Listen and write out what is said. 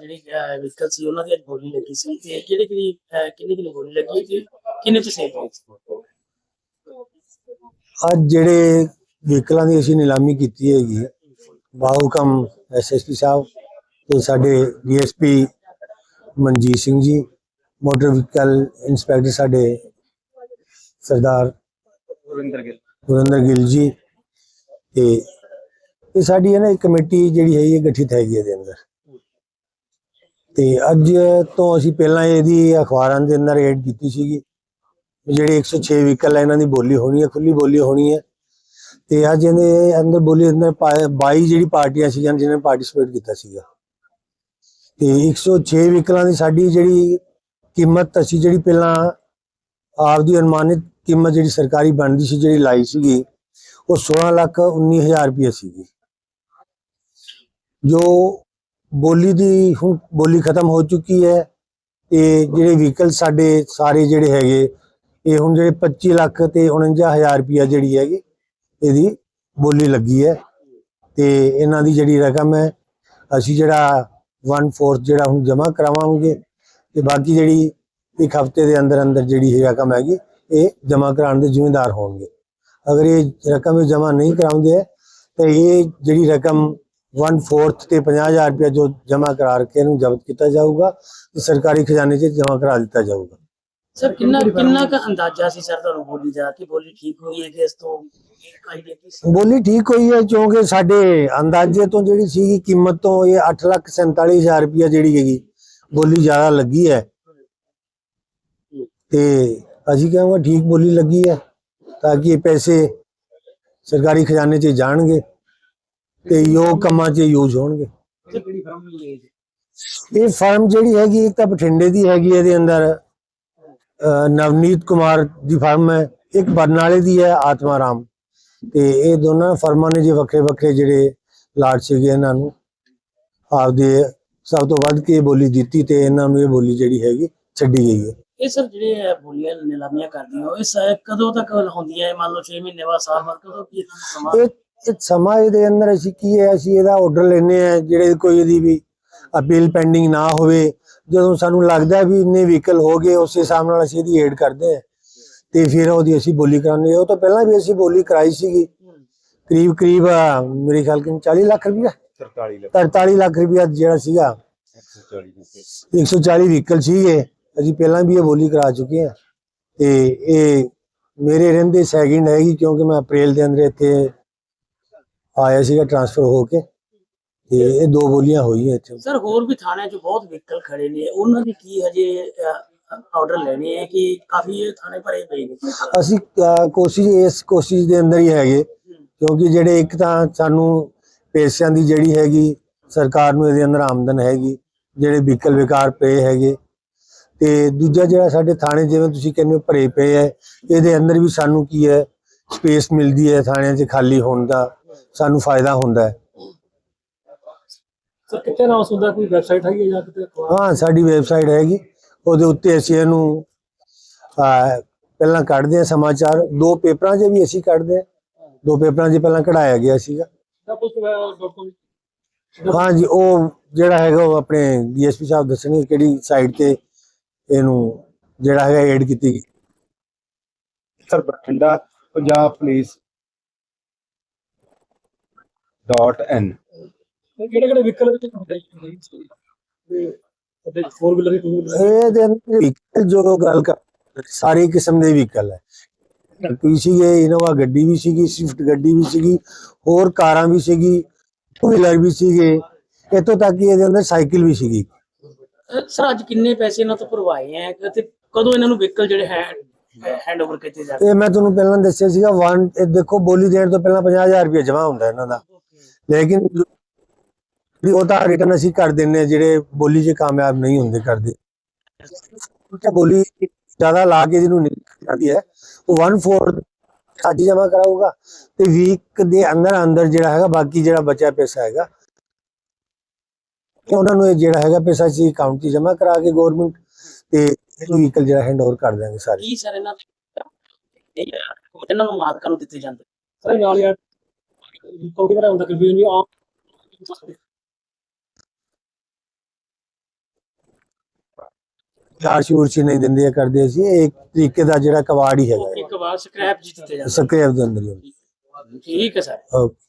ਜਿਹੜੀ ਵਿਕਲ ਸੀ ਉਹਨਾਂ ਦੀ ਅੱਜ ਬੋਲੀ ਲੱਗੀ ਸੀ। ਤੇ ਕਿਹੜੇ ਕਿਹੜੀ ਕਿੰਨੇ ਕਿੰਨੇ ਬੋਲੀ ਲੱਗੀ ਤੇ ਕਿੰਨੇ ਤੁਸੀਂ? ਅੱਜ ਜਿਹੜੇ ਵਹੀਕਲਾਂ ਦੀ ਅਸੀਂ ਨਿਲਾਮੀ ਕੀਤੀ ਹੈਗੀ ਬਾਹੁਕਮ ਐਸਐਸਪੀ ਸਾਹਿਬ ਤੇ ਸਾਡੇ DSP Manjeet Singh ji motor vehicle inspector ਸਾਡੇ ਸਰਦਾਰ ਗੁਰਿੰਦਰ ਗਿੱਲ। ਗੁਰਿੰਦਰ ਗਿੱਲ ਜੀ ਤੇ ਇਹ ਸਾਡੀ ਹੈ ਨਾ ਇੱਕ ਕਮੇਟੀ ਜਿਹੜੀ ਹੈ ਇਹ ਗਠਿਤ ਹੈਗੀ ਇਹਦੇ ਅੰਦਰ। ਤੇ ਅੱਜ ਤੋਂ ਅਸੀਂ ਪਹਿਲਾਂ ਇਹਦੀ ਅਖਬਾਰਾਂ ਦੇ ਅੰਦਰ ਐਡ ਕੀਤੀ ਸੀਗੀ। ਜਿਹੜੇ 106 ਵਹੀਕਲ ਹੈ, ਇਹਨਾਂ ਦੀ ਬੋਲੀ ਹੋਣੀ ਹੈ ਖੁੱਲੀ ਬੋਲੀ ਹੋਣੀ ਹੈ। ਤੇ ਅੱਜ ਇਹਦੇ ਅੰਦਰ ਬੋਲੀ ਅੰਦਰ 22 ਜਿਹੜੀ ਪਾਰਟੀਆਂ ਸੀ ਜਿਹਨਾਂ ਨੇ ਪਾਰਟਿਸਿਪੇਟ ਕੀਤਾ ਸੀਗਾ। ਤੇ 106 ਵਹੀਕਲਾਂ ਦੀ ਸਾਡੀ ਜਿਹੜੀ ਕੀਮਤ, ਅਸੀਂ ਜਿਹੜੀ ਪਹਿਲਾਂ ਆਪ ਦੀ ਅਨੁਮਾਨਿਤ ਕੀਮਤ ਜਿਹੜੀ ਸਰਕਾਰੀ ਬਣਦੀ ਸੀ, ਜਿਹੜੀ ਲਾਈ ਸੀਗੀ, ਉਹ 16 ਲੱਖ 19000 ਰੁਪਏ ਸੀਗੀ। ਜੋ ਬੋਲੀ ਦੀ ਹੁਣ ਬੋਲੀ ਖਤਮ ਹੋ ਚੁੱਕੀ ਹੈ। ਤੇ ਜਿਹੜੇ ਵਹੀਕਲ ਸਾਡੇ ਸਾਰੇ ਜਿਹੜੇ ਹੈਗੇ, ਇਹ ਹੁਣ ਜਿਹੜੇ 25 ਲੱਖ ਤੇ 49000 ਰੁਪਏ ਜਿਹੜੀ ਹੈਗੀ, ਇਹਦੀ ਬੋਲੀ ਲੱਗੀ ਹੈ। ਤੇ ਇਹਨਾਂ ਦੀ ਜਿਹੜੀ ਰਕਮ ਹੈ, ਅਸੀਂ ਜਿਹੜਾ 1/4 ਜਿਹੜਾ ਹੁਣ ਜਮ੍ਹਾਂ ਕਰਾਵਾਂਗੇ ਤੇ ਬਾਕੀ ਜਿਹੜੀ ਇੱਕ ਹਫ਼ਤੇ ਦੇ ਅੰਦਰ ਅੰਦਰ ਜਿਹੜੀ ਇਹ ਰਕਮ ਹੈਗੀ, ਇਹ ਜਮ੍ਹਾਂ ਕਰਾਉਣ ਦੇ ਜ਼ਿੰਮੇਦਾਰ ਹੋਣਗੇ। ਅਗਰ ਇਹ ਰਕਮ ਇਹ ਜਮ੍ਹਾਂ ਨਹੀਂ ਕਰਾਉਂਦੇ, ਤਾਂ ਇਹ ਜਿਹੜੀ ਰਕਮ 1/4 ਤੇ 50000 ਰੁਪਏ ਜੋ ਜਮ੍ਹਾਂ ਕਰਾ ਕੇ ਇਹਨੂੰ ਜ਼ਬਤ ਕੀਤਾ ਜਾਊਗਾ ਤੇ ਸਰਕਾਰੀ ਖਜ਼ਾਨੇ 'ਚ ਜਮ੍ਹਾਂ ਕਰਾ ਦਿੱਤਾ ਜਾਊਗਾ ਸਰ ਕਿੰਨਾ ਕਿੰਨਾ ਕੁ ਅੰਦਾਜ਼ਾ ਸੀ ਸਰ ਤੁਹਾਨੂੰ ਬੋਲੀ ਦਾ ਕਿ ਬੋਲੀ ਠੀਕ ਹੋਈ ਹੈ ਕਿ ਇਸ ਤੋਂ ਆਈਡੀਆ ਕੀ ਸੀ ਬੋਲੀ ਠੀਕ ਹੋਈ ਹੈ ਕਿਉਂਕਿ ਸਾਡੇ ਅੰਦਾਜ਼ੇ ਤੋਂ ਜਿਹੜੀ ਸੀਗੀ ਕੀਮਤ ਤੋਂ ਇਹ 847000 ਰੁਪਏ ਜਿਹੜੀ ਹੈਗੀ ਬੋਲੀ ਜ਼ਿਆਦਾ ਲੱਗੀ ਹੈ ਤੇ ਅਸੀਂ ਕਹਾਂਗੇ ਠੀਕ ਬੋਲੀ ਲੱਗੀ ਹੈ ਤਾਂ ਕਿ ਇਹ ਪੈਸੇ ਸਰਕਾਰੀ ਖਜ਼ਾਨੇ 'ਚ ਜਾਣਗੇ ਤੇ ਯੋਗ ਕੰਮਾਂ 'ਚ ਯੂਜ਼ ਹੋਣਗੇ। ਕਿਹੜੀ ਫਰਮ ਲਈ ਇਹ ਫਰਮ ਜਿਹੜੀ ਹੈਗੀ ਇੱਕ ਤਾਂ ਬਠਿੰਡੇ ਦੀ ਹੈਗੀ ਇਹਦੇ ਅੰਦਰ ਨਵਨੀਤ ਕੁਮਾਰ ਦੀ ਫਰਮ ਹੈ ਇੱਕ ਬਰਨਾਲੇ ਦੀ ਹੈ ਆਤਮਾ ਰਾਮ। ਤੇ ਇਹ ਦੋਨਾਂ ਫਰਮਾਂ ਨੇ ਜੇ ਵੱਖਰੇ ਵੱਖਰੇ ਜਿਹੜੇ ਲਾਟ ਸੀਗੇ ਇਹਨਾਂ ਨੂੰ ਆਪਦੇ ਸਭ ਤੋਂ ਵੱਧ ਕੇ ਬੋਲੀ ਦਿੱਤੀ ਤੇ ਇਹਨਾਂ ਨੂੰ ਇਹ ਬੋਲੀ ਜਿਹੜੀ ਹੈਗੀ ਛੱਡੀ ਗਈ ਹੈ। ਇਹ ਸਰ ਜਿਹੜੇ ਇਹ ਬੋਲੀਆਂ ਨਿਲਾਮੀਆਂ ਕਰਦੀਆਂ ਉਹ ਇਸ ਕਦੋਂ ਤੱਕ ਹੁੰਦੀਆਂ ਹੈ ਮੰਨ ਲਓ 6 ਮਹੀਨੇ ਬਾਅਦ ਸਾਲ ਬਾਅਦ ਕਦੋਂ ਕੀ ਸਮਾਂ? ਇਹ ਇਹ ਸਮਾਂ ਇਹਦੇ ਅੰਦਰ ਅਸੀਂ ਕੀ ਹੈ ਅਸੀਂ ਇਹਦਾ ਆਰਡਰ ਲੈਨੇ ਆ ਜਿਹੜੇ ਕੋਈ ਇਹਦੀ ਵੀ ਅਪੀਲ ਪੈਂਡਿੰਗ ਨਾ ਹੋਵੇ ਜਦੋਂ ਸਾਨੂੰ ਲੱਗਦਾ ਵੀ ਇੰਨੇ ਵਹੀਕਲ ਹੋ ਗਏ ਉਸੇ ਹਿਸਾਬ ਨਾਲ ਅਸੀਂ ਇਹਦੀ ਏਡ ਕਰਦੇ ਆ ਤੇ ਫਿਰ ਉਹਦੀ ਅਸੀਂ ਬੋਲੀ ਕਰਾਉਂਦੇ। ਉਹ ਤੋਂ ਪਹਿਲਾਂ ਵੀ ਅਸੀਂ ਬੋਲੀ ਕਰਾਈ ਸੀਗੀ। ਕਰੀਬ ਕਰੀਬ ਮੇਰੇ ਖਿਆਲ ਕਿ 40 ਲੱਖ ਰੁਪਇਆ। 43 ਲੱਖ। 43 ਲੱਖ ਰੁਪਇਆ ਜਿਹੜਾ ਸੀਗਾ। 140 140 ਵਹੀਕਲ ਸੀਗੇ। ਅਸੀਂ ਪਹਿਲਾਂ ਵੀ ਇਹ ਬੋਲੀ ਕਰਾ ਚੁੱਕੇ ਹਾਂ। ਤੇ ਇਹ ਮੇਰੇ ਰਹਿੰਦੇ ਸੈਕਿੰਡ ਹੈਗੀ ਕਿਉਂਕਿ ਮੈਂ ਅਪ੍ਰੈਲ ਦੇ ਅੰਦਰ ਇੱਥੇ ਆਇਆ ਸੀਗਾ ਟ੍ਰਾਂਸਫਰ ਹੋ ਕੇ ਤੇ ਇਹ ਦੋ ਬੋਲੀਆਂ ਹੋਈਆਂ ਇੱਥੇ। ਸਰ ਹੋਰ ਵੀ ਥਾਣਿਆਂ 'ਚ ਬਹੁਤ ਵਹੀਕਲ ਖੜੇ ਨੇ। ਉਹਨਾਂ ਦੀ ਕੀ ਹਜੇ ਆਰਡਰ ਲੈਣੇ ਹੈ ਕਿ ਕਾਫੀ ਇਹ ਥਾਣੇ ਭਰੇ ਪਏ ਨੇ? ਅਸੀਂ ਕੋਸ਼ਿਸ਼ ਇਸ ਕੋਸ਼ਿਸ਼ ਦੇ ਅੰਦਰ ਹੀ ਹੈਗੇ। ਕਿਉਂਕਿ ਜਿਹੜੇ ਇੱਕ ਤਾਂ ਸਾਨੂੰ ਪੈਸਿਆਂ ਦੀ ਜਿਹੜੀ ਹੈਗੀ ਸਰਕਾਰ ਨੂੰ ਇਹਦੇ ਅੰਦਰ ਆਮਦਨ ਹੈਗੀ ਜਿਹੜੇ ਵਹੀਕਲ ਵਿਕਾਰ ਪਏ ਹੈਗੇ। ਤੇ ਦੂਜਾ ਜਿਹੜਾ ਸਾਡੇ ਥਾਣੇ ਜਿਵੇਂ ਤੁਸੀਂ ਕਹਿੰਦੇ ਹੋ ਭਰੇ ਪਏ ਹੈ ਇਹਦੇ ਅੰਦਰ ਵੀ ਸਾਨੂੰ ਕੀ ਹੈ ਸਪੇਸ ਮਿਲਦੀ ਹੈ ਥਾਣਿਆਂ 'ਚ ਖਾਲੀ ਹੋਣ ਦਾ। ਸਾਨੂੰ ਫਾਇਦਾ ਹੁੰਦਾ ਹੈ। ਸਰ ਕਿੱਥੇ ਨਾ ਹੁੰਦਾ? ਕੋਈ ਵੈਬਸਾਈਟ ਹੈਗੀ ਜਾਂ ਕਿਤੇ ਹਾਂ ਸਾਡੀ ਵੈਬਸਾਈਟ ਹੈਗੀ। ਉਹਦੇ ਉੱਤੇ ਅਸੀਂ ਇਹਨੂੰ ਅਹ, ਪਹਿਲਾਂ ਕੱਢਦੇ ਹਾਂ ਸਮਾਚਾਰ। ਦੋ ਪੇਪਰਾਂ 'ਚ ਵੀ ਅਸੀਂ ਕੱਢਦੇ ਹਾਂ। ਦੋ ਪੇਪਰਾਂ 'ਚ ਪਹਿਲਾਂ ਕਢਾਇਆ ਗਿਆ ਸੀਗਾ। ਹਾਂ ਜੀ ਉਹ ਜਿਹੜਾ ਹੈਗਾ ਉਹ ਆਪਣੇ ਡੀਐਸਪੀ ਸਾਹਿਬ ਦੱਸਣਗੇ ਕਿਹੜੀ ਸਾਈਟ ਤੇ ਇਹਨੂੰ ਜਿਹੜਾ ਹੈਗਾ ਐਡ ਕੀਤੀ ਗਈ। Sir Bathinda Punjab police dot in ਕਿਹੜੇ ਕਿਹੜੇ ਵਹੀਕਲ ਵਿੱਚ ਹੁੰਦੇ ਨੇ ਤੇ ਫੋਰ ਵੀਲਰ ਟੂ ਇਹਦੇ ਅੰਦਰ vehicle ਜੋ ਗੱਲ ਕਰ ਸਾਰੀ ਕਿਸਮ ਦੇ ਵਹੀਕਲ ਹੈ। ਕੋਈ ਸੀਗੇ ਇਨੋਵਾ ਗੱਡੀ ਵੀ ਸੀਗੀ ਸਵਿਫਟ ਗੱਡੀ ਵੀ ਸੀਗੀ ਹੋਰ ਕਾਰਾਂ ਵੀ ਸੀਗੀ ਟੂ ਵੀਲਰ ਵੀ ਸੀਗੇ। ਇੱਥੋਂ ਤੱਕ ਕਿ ਇਹਦੇ ਅੰਦਰ ਸਾਈਕਲ ਵੀ ਸੀਗੀ। ਸਰ ਅੱਜ ਕਿੰਨੇ ਪੈਸੇ ਇਹਨਾਂ ਤੋਂ ਭਰਵਾਏ ਆ ਤੇ ਕਦੋਂ ਇਹਨਾਂ ਨੂੰ ਵਹੀਕਲ ਜਿਹੜੇ ਹੈ ਹੈਂਡ ਓਵਰ ਕੀਤੇ ਜਾਣਗੇ ਇਹ ਮੈਂ ਤੁਹਾਨੂੰ ਪਹਿਲਾਂ ਦੱਸਿਆ ਸੀਗਾ ਵਨ ਇਹ ਦੇਖੋ ਬੋਲੀ ਦੇਣ ਤੋਂ ਪਹਿਲਾਂ 50000 ਰੁਪਏ ਜਮ੍ਹਾਂ ਹੁੰਦਾ ਇਹਨਾਂ ਦਾ। ਲੇਕਿਨ ਵੀ ਉਹ ਤਾਂ ਰਿਟਰਨ ਅਸੀਂ ਕਰ ਦਿੰਨੇ ਜਿਹੜੇ ਬੋਲੀ 'ਚ ਕਾਮਯਾਬ ਨਹੀਂ ਹੁੰਦੇ ਕਰਦੇ। ਤਾਂ ਬੋਲੀ ਜ਼ਿਆਦਾ ਲਾ ਕੇ ਜਿਹਨੂੰ ਨਿਕਲ ਜਾਂਦੀ ਹੈ ਉਹ 1/4 ਸਾਡੀ ਜਮ੍ਹਾਂ ਕਰਾਊਗਾ ਤੇ ਵੀਕ ਦੇ ਅੰਦਰ ਅੰਦਰ ਜਿਹੜਾ ਹੈਗਾ ਬਾਕੀ ਜਿਹੜਾ ਬਚਿਆ ਪੈਸਾ ਹੈਗਾ ਕਿ ਉਹਨਾਂ ਨੂੰ ਇਹ ਜਿਹੜਾ ਹੈਗਾ ਪੈਸਾ ਸੀ ਅਕਾਊਂਟ 'ਚ ਜਮ੍ਹਾਂ ਕਰਾ ਕੇ ਗਵਰਨਮੈਂਟ ਤੇ ਇਹ ਵਹੀਕਲ ਜਿਹੜਾ ਹੈਂਡ ਓਵਰ ਕਰ ਦਾਂਗੇ ਸਾਰੇ। ਕੀ ਸਰ ਇਹਨਾਂ ਇਹ ਇਹਨਾਂ ਨੂੰ ਮਾਲਕਾਂ ਨੂੰ ਦਿੱਤੇ ਜਾਂਦੇ? ਸਰ ਨਾਲ ਯਾਰ ਰਿਕਵਰੀ ਬਣਾਉਣ ਚ ਨਹੀਂ ਦਿੰਦੇ ਕਰਦੇ ਸੀ ਇੱਕ ਤਰੀਕੇ ਦਾ ਜਿਹੜਾ ਕਵਾੜ ਹੀ ਹੈਗਾ। ਇੱਕ ਵਾਰ ਸਕ੍ਰੈਪ ਜਿੱਤਦੇ ਜਾਂਦੇ ਸਕ੍ਰੈਪ ਦੇ ਅੰਦਰ ਠੀਕ ਹੈ ਸਰ। ਓਕੇ।